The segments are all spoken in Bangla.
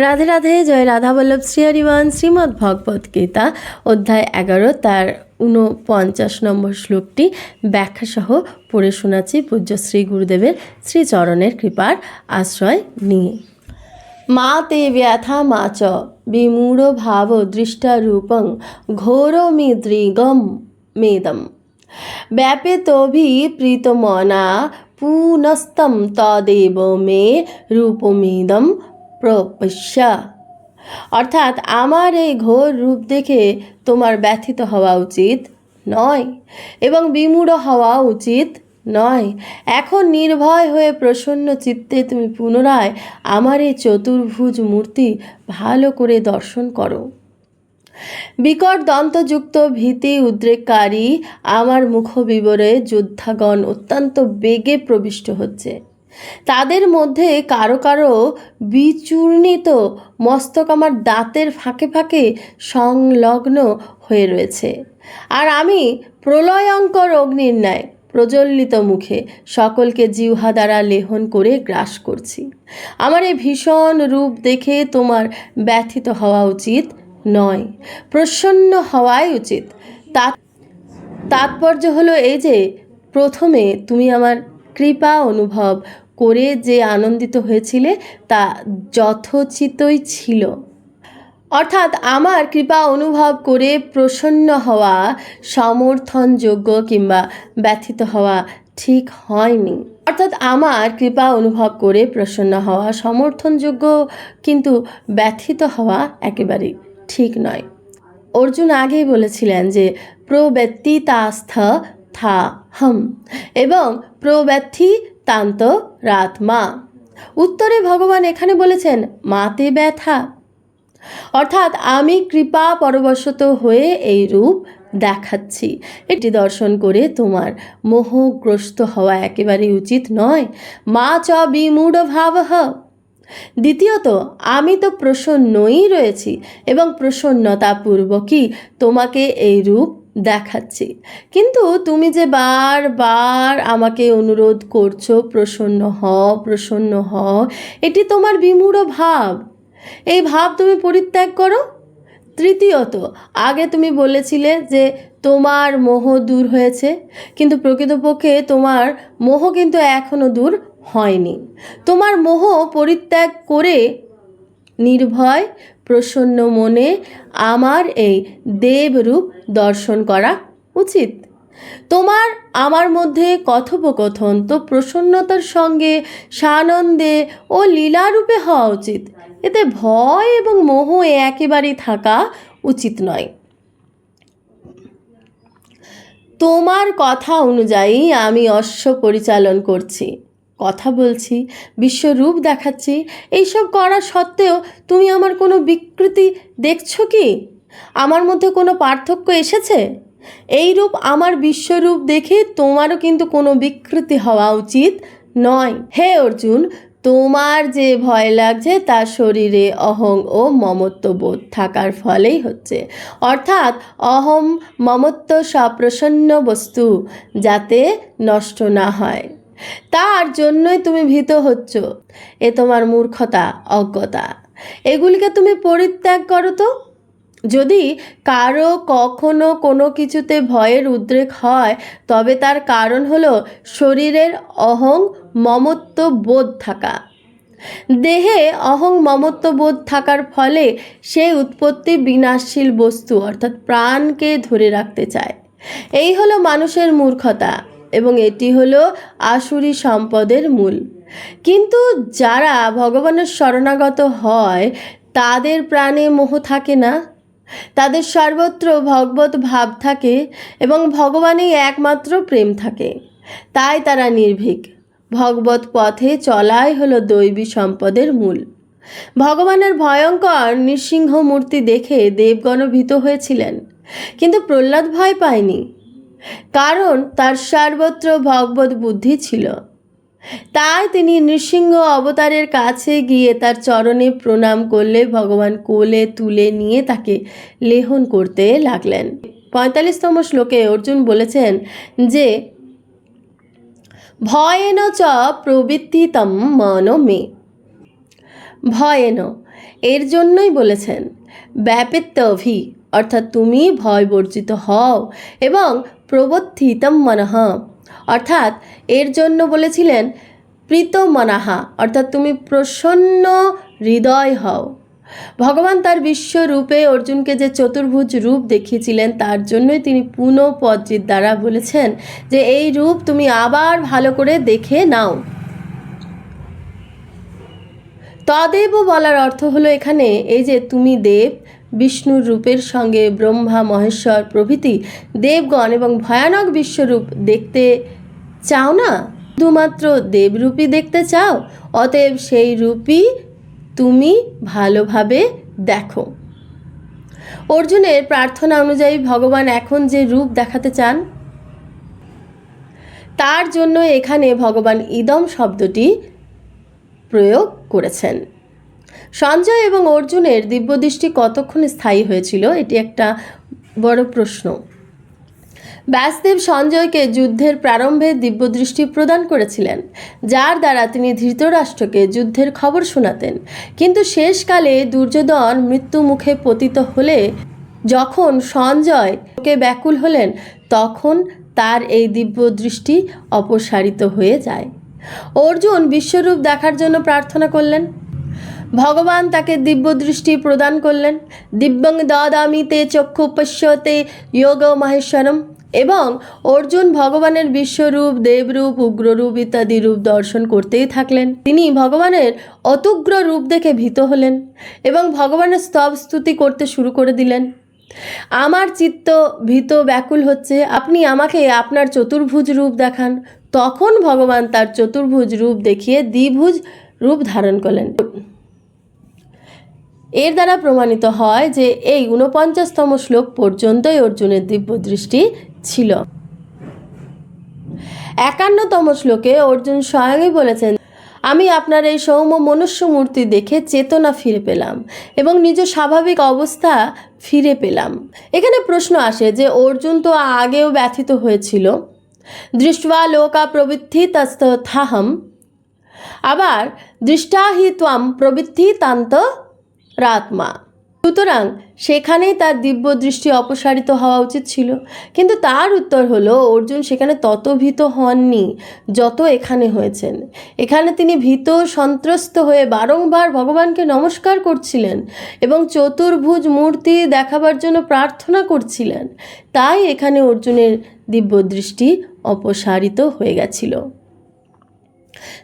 রাধে রাধে, জয় রাধা বল্লভ শ্রী হরিবান শ্রীমদ্ ভগবত গীতা, অধ্যায় এগারো, তার ঊনপঞ্চাশ নম্বর শ্লোকটি ব্যাখ্যাসহ পড়ে শোনাচ্ছি পূজ্য শ্রী গুরুদেবের শ্রীচরণের কৃপার আশ্রয় নিয়ে। মা তে ব্যথা মা চ, বিমূঢ় ভাব দৃষ্টারূপং ঘোরমিদৃগম মেদম। ব্যাপেতভিপ্রীতমনা পুনস্তম তদেব মে রূপমিদম প্রপশ্য। অর্থাৎ আমার এই ঘোর রূপ দেখে তোমার ব্যথিত হওয়া উচিত নয় এবং বিমূঢ় হওয়া উচিত নয়। এখন নির্ভয় হয়ে প্রসন্ন চিত্তে তুমি পুনরায় আমার এই চতুর্ভুজ মূর্তি ভালো করে দর্শন করো। বিকট দন্তযুক্ত ভীতি উদ্রেককারী আমার মুখবিবরে যোদ্ধাগণ অত্যন্ত বেগে প্রবিষ্ট হচ্ছে। তাদের মধ্যে কারও কারও বিচূর্ণিত মস্তক আমার দাঁতের ফাঁকে ফাঁকে সংলগ্ন হয়ে রয়েছে। আর আমি প্রলয়ঙ্কর অগ্নির ন্যায়, প্রজ্বলিত মুখে সকলকে জিহ্বা দ্বারা লেহন করে গ্রাস করছি। আমার এই ভীষণ রূপ দেখে তোমার ব্যথিত হওয়া উচিত নয়, প্রসন্ন হওয়াই উচিত। তা তাৎপর্য হলো এই যে, প্রথমে তুমি আমার কৃপা অনুভব করে যে আনন্দিত হয়েছিলে তা যথোচিতই ছিল। অর্থাৎ আমার কৃপা অনুভব করে প্রসন্ন হওয়া, সমর্থনযোগ্য কিংবা ব্যথিত হওয়া ঠিক হয়নি। অর্থাৎ আমার কৃপা অনুভব করে প্রসন্ন হওয়া, সমর্থনযোগ্য কিন্তু ব্যথিত হওয়া একেবারেই ঠিক নয়। অর্জুন আগেই বলেছিলেন যে প্রব্যক্তি তাস্থ থা হম এবং প্রব্যথি তান্ত রাত মা। উত্তরে ভগবান এখানে বলেছেন, মাতে ব্যথা। অর্থাৎ আমি কৃপা পরবশত হয়ে এই রূপ দেখাচ্ছি। এটি দর্শন করে তোমার মোহগ্রস্ত হওয়া একেবারেই উচিত নয়। মা চ বিমূঢ় ভাব। দ্বিতীয়ত, আমি তো প্রসন্নই রয়েছি এবং প্রসন্নতাপূর্বকই তোমাকে এই রূপ দেখাচ্ছি। কিন্তু তুমি যে বারবার আমাকে অনুরোধ করছ, প্রসন্ন হ প্রসন্ন হ এটি তোমার বিমূঢ় ভাব। এই ভাব তুমি পরিত্যাগ করো। তৃতীয়ত, আগে তুমি বলেছিলে যে তোমার মোহ দূর হয়েছে, কিন্তু প্রকৃতপক্ষে তোমার মোহ কিন্তু এখনও দূর হয়নি। তোমার মোহ পরিত্যাগ করে নির্ভয় প্রসন্ন মনে আমার এই দেবরূপ দর্শন করা উচিত। তোমার আমার মধ্যে কথোপকথন তো প্রসন্নতার সঙ্গে সানন্দে ও লীলারূপে হওয়া উচিত। এতে ভয় এবং মোহ একেবারেই থাকা উচিত নয়। তোমার কথা অনুযায়ী আমি অশ্ব পরিচালন করছি। কথা বলছি, বিশ্বরূপ দেখাচ্ছি, এইসব করা সত্ত্বেও তুমি আমার কোনো বিকৃতি দেখছ কি? আমার মধ্যে কোনো পার্থক্য এসেছে? এই রূপ আমার বিশ্বরূপ দেখে তোমারও কিন্তু কোনো বিকৃতি হওয়া উচিত নয়। হে অর্জুন, তোমার যে ভয় লাগছে তা শরীরে অহং ও মমত্ব বোধ থাকার ফলেই হচ্ছে। অর্থাৎ অহম মমত্ব সপ্রসন্ন বস্তু যাতে নষ্ট না হয়। তার জন্যই তুমি ভীত হচ্ছ। এ তোমার মূর্খতা, অজ্ঞতা। এগুলিকে তুমি পরিত্যাগ করো তো। যদি কারও কখনো কোনো কিছুতে ভয়ের উদ্রেক হয়, তবে তার কারণ হলো শরীরের অহং মমত্ব বোধ থাকা। দেহে অহং মমত্ব বোধ থাকার ফলে সে উৎপত্তি বিনাশশীল বস্তু, অর্থাৎ প্রাণকে ধরে রাখতে চায়। এই হলো মানুষের মূর্খতা। এবং এটি হলো আসুরি সম্পদের মূল। কিন্তু যারা ভগবানের শরণাগত হয়, তাদের প্রাণে মোহ থাকে না। তাদের সর্বত্র ভগবত ভাব থাকে এবং ভগবানেই একমাত্র প্রেম থাকে। তাই তারা নির্ভীক। ভগবত পথে চলাই হলো দৈবী সম্পদের মূল। ভগবানের ভয়ঙ্কর নৃসিংহ মূর্তি দেখে দেবগণ ভীত হয়েছিলেন। কিন্তু প্রহ্লাদ ভয় পায়নি। কারণ তার সর্বত্র ভগবত বুদ্ধি ছিল। তাই তিনি নৃসিংহ অবতারের কাছে গিয়ে তার চরণে প্রণাম করলে ভগবান কোলে তুলে নিয়ে তাকে লেহন করতে লাগলেন। পঁয়তাল্লিশতম শ্লোকে অর্জুন বলেছেন যে, ভয়েন চ প্রবৃত্তিতম মন মে। ভয়েন, এর জন্যই বলেছেন ব্যাপেত্যভি অর্থাৎ তুমি ভয় বর্জিত হও এবং প্রবর্তিতম মনঃ। অর্থাৎ এর জন্য বলেছিলেন, প্রীত মনাহা অর্থাৎ তুমি প্রসন্ন হৃদয় হও। ভগবান তার বিশ্বরূপে অর্জুনকে যে চতুর্ভুজ রূপ দেখিয়েছিলেন, তার জন্যই তিনি পুনঃ পদ্রিত দ্বারা বলেছেন যে, এই রূপ তুমি আবার ভালো করে দেখে নাও। তদেব বলার অর্থ হলো এখানে, এই যে তুমি দেব বিষ্ণুর রূপের সঙ্গে ব্রহ্মা, মহেশ্বর প্রভৃতি দেবগণ এবং ভয়ানক বিশ্বরূপ দেখতে চাও না? শুধুমাত্র দেবরূপী দেখতে চাও? অতএব সেই রূপই তুমি ভালোভাবে দেখো। অর্জুনের প্রার্থনা অনুযায়ী ভগবান এখন যে রূপ দেখাতে চান, তার জন্য এখানে ভগবান ইদম শব্দটি প্রয়োগ করেছেন। সঞ্জয় এবং অর্জুনের দিব্যদৃষ্টি কতক্ষণ স্থায়ী হয়েছিল, এটি একটা বড় প্রশ্ন। ব্যাসদেব সঞ্জয়কে যুদ্ধের প্রারম্ভে দিব্যদৃষ্টি প্রদান করেছিলেন, যার দ্বারা তিনি ধৃতরাষ্ট্রকে যুদ্ধের খবর শোনাতেন। কিন্তু শেষকালে দুর্যোধন মৃত্যু মুখে পতিত হলে, যখন সঞ্জয় কে ব্যাকুল হলেন, তখন তার এই দিব্যদৃষ্টি অপসারিত হয়ে যায়। অর্জুন বিশ্বরূপ দেখার জন্য প্রার্থনা করলেন। ভগবান তাকে দিব্য দৃষ্টি প্রদান করলেন। দিব্যং দদামি তে চক্ষু পশ্যতে যোগ মাহেশ্বরম। এবং অর্জুন ভগবানের বিশ্বরূপ, দেবরূপ, উগ্ররূপ ইত্যাদি রূপ দর্শন করতেই থাকলেন। তিনি ভগবানের অতুগ্র রূপ দেখে ভীত হলেন এবং ভগবানের স্তব স্তুতি করতে শুরু করে দিলেন। আমার চিত্ত ভীত ব্যাকুল হচ্ছে, আপনি আমাকে আপনার চতুর্ভুজ রূপ দেখান। তখন ভগবান তার চতুর্ভুজ রূপ দেখিয়ে দ্বিভুজ রূপ ধারণ করলেন। এর দ্বারা প্রমাণিত হয় যে এই ঊনপঞ্চাশতম শ্লোক পর্যন্তই অর্জুনের দিব্য দৃষ্টি ছিল। একান্নতম শ্লোকে অর্জুন স্বয়ংই বলেছেন, আমি আপনার এই সৌম্য মনুষ্য মূর্তি দেখে চেতনা ফিরে পেলাম এবং নিজ স্বাভাবিক অবস্থা ফিরে পেলাম। এখানে প্রশ্ন আসে যে অর্জুন তো আগেও ব্যথিত হয়েছিল। দৃষ্টা লোকা প্রবৃত্তি তস্তথাহম আবার দৃষ্টাহি ত্বাম প্রবৃত্তি তান্ত রাতমা। সুতরাং সেখানেই তার দিব্য দৃষ্টি অপসারিত হওয়া উচিত ছিল। কিন্তু তার উত্তর হলো, অর্জুন সেখানে তত ভীত হননি, যত এখানে হয়েছেন। এখানে তিনি ভীত, সন্ত্রস্ত হয়ে বারংবার ভগবানকে নমস্কার করছিলেন এবং চতুর্ভুজ মূর্তি দেখাবার জন্য প্রার্থনা করছিলেন। তাই এখানে অর্জুনের দিব্য দৃষ্টি অপসারিত হয়ে গেছিল।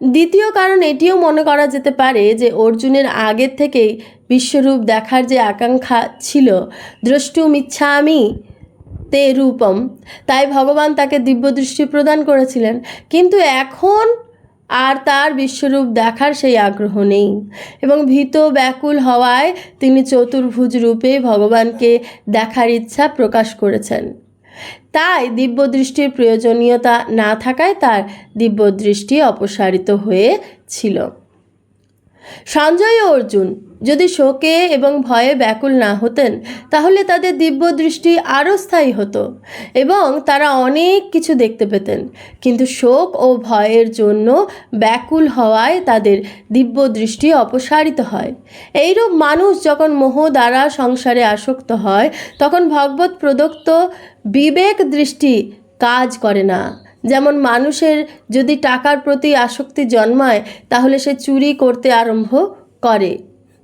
দ্বিতীয় কারণ এটিও মনে করা যেতে পারে যে অর্জুনের আগের থেকেই বিশ্বরূপ দেখার যে আকাঙ্ক্ষা ছিল দ্রষ্টুম ইচ্ছামি তে রূপম। তাই ভগবান তাকে দিব্যদৃষ্টি প্রদান করেছিলেন। কিন্তু এখন আর তার বিশ্বরূপ দেখার সেই আগ্রহ নেই এবং ভীত ব্যাকুল হওয়ায় তিনি চতুর্ভুজ রূপে ভগবানকে দেখার ইচ্ছা প্রকাশ করেছেন। তাই দিব্যদৃষ্টির প্রয়োজনীয়তা না থাকায় তার দিব্যদৃষ্টি অপসারিত হয়েছিল। সঞ্জয় ও অর্জুন, যদি শোকে এবং ভয়ে ব্যাকুল না হতেন, তাহলে তাদের দিব্য দৃষ্টি আরও স্থায়ী হতো এবং তারা অনেক কিছু দেখতে পেতেন। কিন্তু শোক ও ভয়ের জন্য ব্যাকুল হওয়ায় তাদের দিব্য দৃষ্টি অপসারিত হয়। এইরূপ মানুষ যখন মোহ দ্বারা সংসারে আসক্ত হয়, তখন ভগবত প্রদত্ত বিবেক দৃষ্টি কাজ করে না। যেমন মানুষের যদি টাকার প্রতি আসক্তি জন্মায়, তাহলে সে চুরি করতে আরম্ভ করে।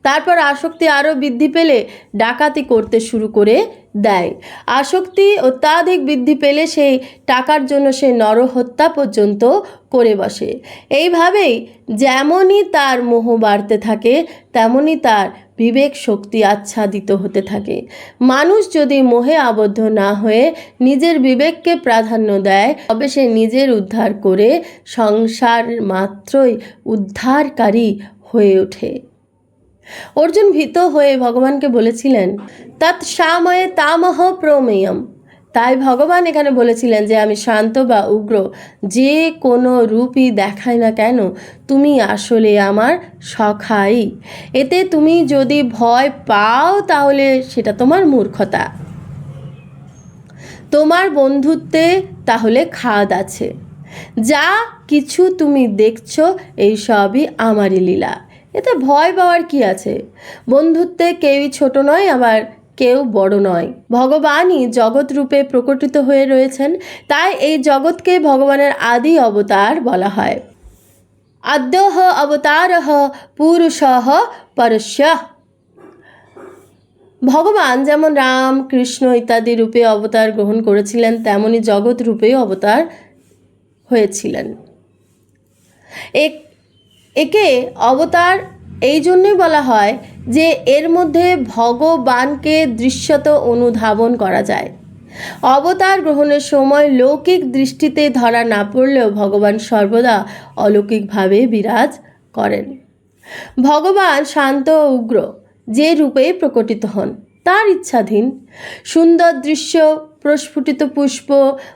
তারপর আসক্তি আরও বৃদ্ধি পেলে ডাকাতি করতে শুরু করে দেয়। আসক্তি অত্যাধিক বৃদ্ধি পেলে সেই টাকার জন্য সে নরহত্যা পর্যন্ত করে বসে। এইভাবেই যেমনই তার মোহ বাড়তে থাকে, তেমনই তার বিবেক শক্তি আচ্ছাদিত হতে থাকে। মানুষ যদি মোহে আবদ্ধ না হয়ে নিজের বিবেককে প্রাধান্য দেয়, তবে সে নিজের উদ্ধার করে সংসার মাত্রই উদ্ধারকারী হয়ে ওঠে। অর্জুন ভীত হয়ে ভগবানকে বলেছিলেন, তৎ সাময়ে তামহ প্রমেয়ম। তাই ভগবান এখানে বলেছিলেন যে, আমি শান্ত বা উগ্র, যে কোনো রূপই দেখায় না কেন, তুমি আসলে আমার সখাই। এতে তুমি যদি ভয় পাও, তাহলে সেটা তোমার মূর্খতা। তোমার বন্ধুত্বে তাহলে খাদ আছে। যা কিছু তুমি দেখছ, এই সবই আমারই লীলা। এতে ভয় পাওয়ার কি আছে? বন্ধুত্বে কেউই ছোট নয়, আবার কেউ বড় নয়। ভগবানই জগৎ রূপে প্রকটিত হয়ে রয়েছেন, তাই এই জগৎকে ভগবানের আদি অবতার বলা হয়। আদ্যহ অবতার পুরুষ পরস্য ভগবান যেমন রাম, কৃষ্ণ ইত্যাদি রূপে অবতার গ্রহণ করেছিলেন, তেমনি জগৎ রূপেও অবতার হয়েছিলেন। এক একে অবতার এই জন্যই বলা হয় যে এর মধ্যে ভগবানকে দৃশ্যত অনুধাবন করা যায়। অবতার গ্রহণের সময় লৌকিক দৃষ্টিতে ধরা না পড়লেও ভগবান সর্বদা অলৌকিকভাবে বিরাজ করেন। ভগবান শান্ত ও উগ্র, যে রূপে প্রকটিত হন, তার ইচ্ছাধীন, সুন্দর দৃশ্য প্রস্ফুটিত পুষ্প,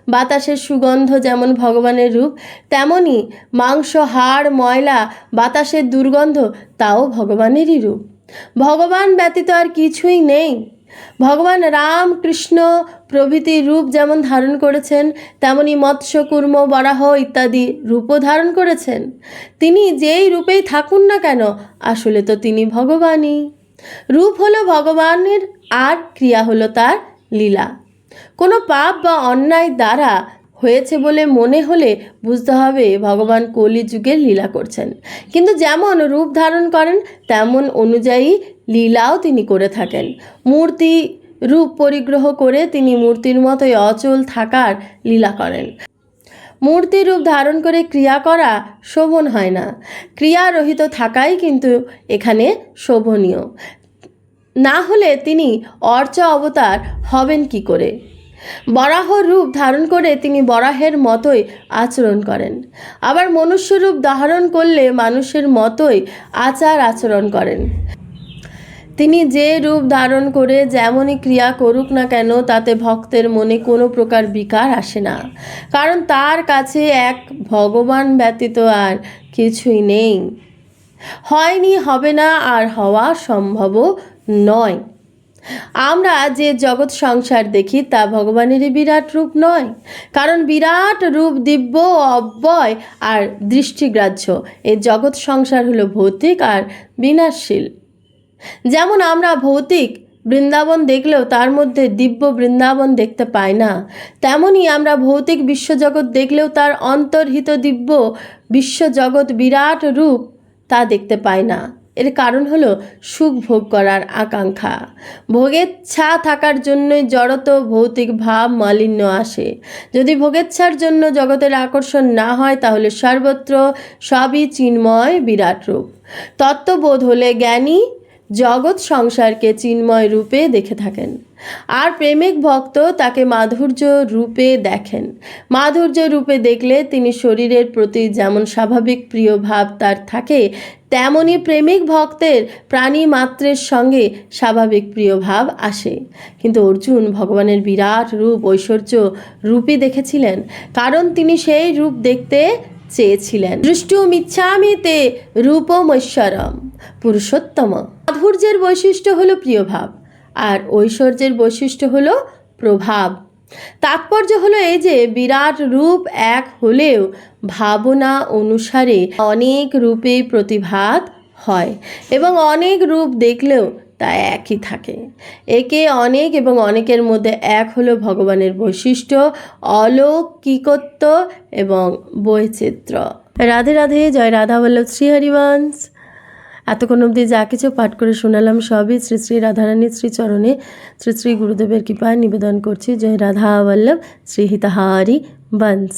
বাতাসের সুগন্ধ যেমন ভগবানের রূপ, তেমনি মাংস, হাড়, ময়লা, বাতাসের দুর্গন্ধ তাও ভগবানেরই রূপ। ভগবান ব্যতীত আর কিছুই নেই। ভগবান রাম কৃষ্ণ প্রভৃতি রূপ যেমন ধারণ করেছেন, তেমনি মৎস্য, কুর্ম, বরাহ ইত্যাদি রূপও ধারণ করেছেন। তিনি যেই রূপেই থাকুন না কেন, আসলে তো তিনি ভগবানই। রূপ হলো ভগবানের আর ক্রিয়া হলো তার লীলা। কোনো পাপ বা অন্যায় দ্বারা হয়েছে বলে মনে হলে বুঝতে হবে ভগবান কলিযুগের লীলা করছেন। কিন্তু যেমন রূপ ধারণ করেন, তেমন অনুযায়ী লীলাও তিনি করে থাকেন। মূর্তি রূপ পরিগ্রহ করে তিনি মূর্তির মতোই অচল থাকার লীলা করেন। মূর্তি রূপ ধারণ করে ক্রিয়া করা শোভন হয় না। ক্রিয়ারহিত থাকাই কিন্তু এখানে শোভনীয়। না হলে তিনি অর্চ অবতার হবেন কি করে? বরাহ রূপ ধারণ করে তিনি বরাহের মতোই আচরণ করেন। আবার মনুষ্য রূপ ধারণ করলে মানুষের মতোই আচার আচরণ করেন। তিনি যে রূপ ধারণ করে যেমনই ক্রিয়া করুক না কেন, তাতে ভক্তের মনে কোনো প্রকার বিকার আসে না। কারণ তার কাছে এক ভগবান ব্যতীত আর কিছুই নেই। হয়নি, হবে না, আর হওয়া সম্ভবও নয়। আমরা যে জগৎ সংসার দেখি, তা ভগবানেরই বিরাট রূপ নয়। কারণ বিরাট রূপ, দিব্য, অব্যয় আর দৃষ্টিগ্রাহ্য। এই জগৎ সংসার হলো ভৌতিক আর বিনাশশীল। যেমন আমরা ভৌতিক বৃন্দাবন দেখলেও তার মধ্যে দিব্য বৃন্দাবন দেখতে পাই না, তেমনি আমরা ভৌতিক বিশ্বজগৎ দেখলেও তার অন্তর্হিত দিব্য বিশ্বজগৎ বিরাট রূপ তা দেখতে পাই না। এর কারণ হলো সুখ ভোগ করার আকাঙ্ক্ষা। ভোগের ছা থাকার জন্যই জড়ত ভৌতিক ভাব মালিন্য আসে। যদি ভোগেচ্ছার জন্য জগতের আকর্ষণ না হয়, তাহলে সর্বত্র সবই চিন্ময় বিরাট রূপ। তত্ত্ববোধ হলে জ্ঞানী জগৎ সংসারকে চিন্ময় রূপে দেখে থাকেন। আর প্রেমিক ভক্ত তাকে মাধুর্য রূপে দেখেন। মাধুর্য রূপে দেখলে তিনি শরীরের প্রতি যেমন স্বাভাবিক প্রিয় ভাব তার থাকে, তেমনি প্রেমিক ভক্তের প্রাণী মাত্রের সঙ্গে স্বাভাবিক প্রিয় ভাব আসে। কিন্তু অর্জুন ভগবানের বিরাট রূপ, ঐশ্বর্য রূপই দেখেছিলেন। কারণ তিনি সেই রূপ দেখতে চেয়েছিলেন। দৃষ্টুমিচ্ছামি তে রূপমৈশ্বরম, পুরুষোত্তম। মাধুর্যের বৈশিষ্ট্য হলো প্রিয়ভাব, আর ঐশ্বর্যের বৈশিষ্ট্য হলো প্রভাব। তাৎপর্য হলো এই যে, বিরাট রূপ এক হলেও ভাবনা অনুসারে অনেক রূপে প্রতিভাত হয় এবং অনেক রূপ দেখলেও তা একই থাকে। একে অনেক এবং অনেকের মধ্যে এক হলো ভগবানের বৈশিষ্ট্য, অলৌকিকত্ব এবং বৈচিত্র্য। রাধে রাধে, জয় রাধা বল্লভ শ্রী হরিবংশ এতক্ষণ অবধি যা কিছু পাঠ করে শোনালাম সবই শ্রী শ্রী রাধারানীর শ্রীচরণে। শ্রী শ্রী গুরুদেবের কৃপায় নিবেদন করছি। জয় রাধা বল্লভ শ্রী হিতাহারি বংশ।